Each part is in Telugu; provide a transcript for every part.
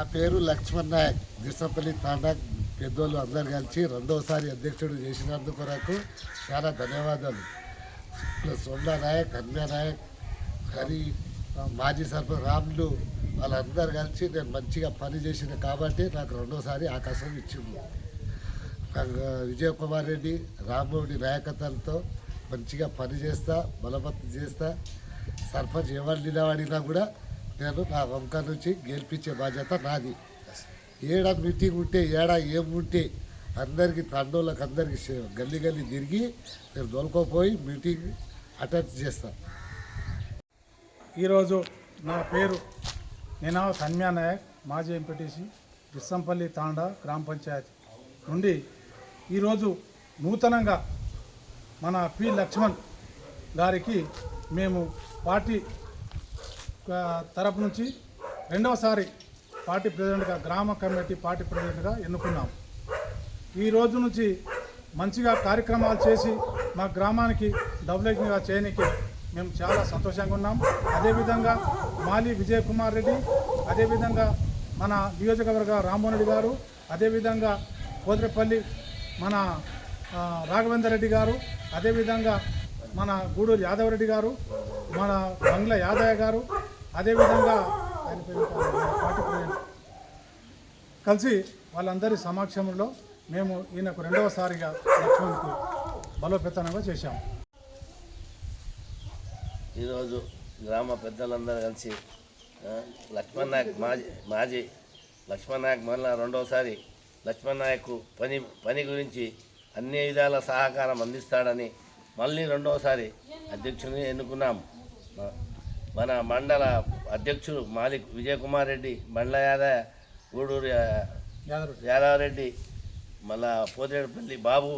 నా పేరు లక్ష్మణ్ నాయక్. దిశపల్లి తాండా పెద్దోళ్ళు అందరు కలిసి రెండవసారి అధ్యక్షుడు చేసినందుకు కొరకు చాలా ధన్యవాదాలు. ప్లస్ నాయక్ కన్యా నాయక్ హరి మాజీ సర్పంచ్ రాములు వాళ్ళందరూ కలిసి నేను మంచిగా పని చేసిన కాబట్టి నాకు రెండోసారి అవకాశం ఇచ్చింది నాకు విజయ్ కుమార్ రెడ్డి రామ్మూడి నాయకత్వంతో మంచిగా పని చేస్తా బలపత్తి చేస్తా సర్పంచ్ ఎవరు నిలబడినా కూడా నేను నా వంక నుంచి గెలిపించే బాధ్యత నాది. ఏడ మీటింగ్ ఉంటే ఏడ ఏముంటే అందరికీ తండోళ్ళకి అందరికి గల్లీ గల్లీ తిరిగి నేను దొలకపోయి మీటింగ్ అటెండ్ చేస్తాను ఈరోజు నా పేరు నేను సన్మ్యా నాయక్ మాజీ ఎంపీటీసీ బిస్సంపల్లి తాండా గ్రామ పంచాయతీ నుండి ఈరోజు నూతనంగా మన పి లక్ష్మణ్ గారికి మేము పార్టీ తరపు నుంచి రెండవసారి పార్టీ ప్రెసిడెంట్గా గ్రామ కమిటీ పార్టీ ప్రెసిడెంట్గా ఎన్నుకున్నాం. ఈ రోజు నుంచి మంచిగా కార్యక్రమాలు చేసి మా గ్రామానికి డెవలపింగ్గా చేయడానికి మేము చాలా సంతోషంగా ఉన్నాం. అదేవిధంగా మాలి విజయ్ కుమార్ రెడ్డి అదేవిధంగా మన నియోజకవర్గ రామ్మోహన్ రెడ్డి గారు అదేవిధంగా కోదిరపల్లి మన రాఘవేందర్ రెడ్డి గారు అదేవిధంగా మన గూడూరు యాదవ్ రెడ్డి గారు మన బంగ్లా యాదయ్య గారు అదేవిధంగా ఆయన పేరు పార్టీ ప్రెసిడెంట్. కలిసి వాళ్ళందరి సమక్షంలో మేము ఈయనకు రెండవసారిగా లక్ష్మణ్కు బలోపేతనంగా చేశాము ఈరోజు గ్రామ పెద్దలందరూ కలిసి లక్ష్మణ్ నాయక్ మాజీ మాజీ లక్ష్మణ్ నాయక్ మళ్ళా రెండోసారి లక్ష్మణ్ నాయక్ పని పని గురించి అన్ని విధాల సహకారం అందిస్తాడని మళ్ళీ రెండోసారి అధ్యక్షుని ఎన్నుకున్నాం. మన మండల అధ్యక్షుడు మాలిక్ విజయకుమార్ రెడ్డి బండ్ల యాదవ్ గూడూరు యాదవరెడ్డి మళ్ళా పోతిరెడ్డిపల్లి బాబు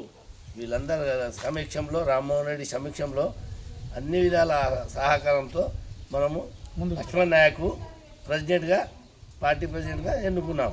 వీళ్ళందరి సమీక్షంలో రామ్మోహన్ రెడ్డి సమీక్షంలో అన్ని విధాల సహకారంతో మనము లక్ష్మణ్ నాయకు ప్రెసిడెంట్గా పార్టీ ప్రెసిడెంట్గా ఎన్నుకున్నాం.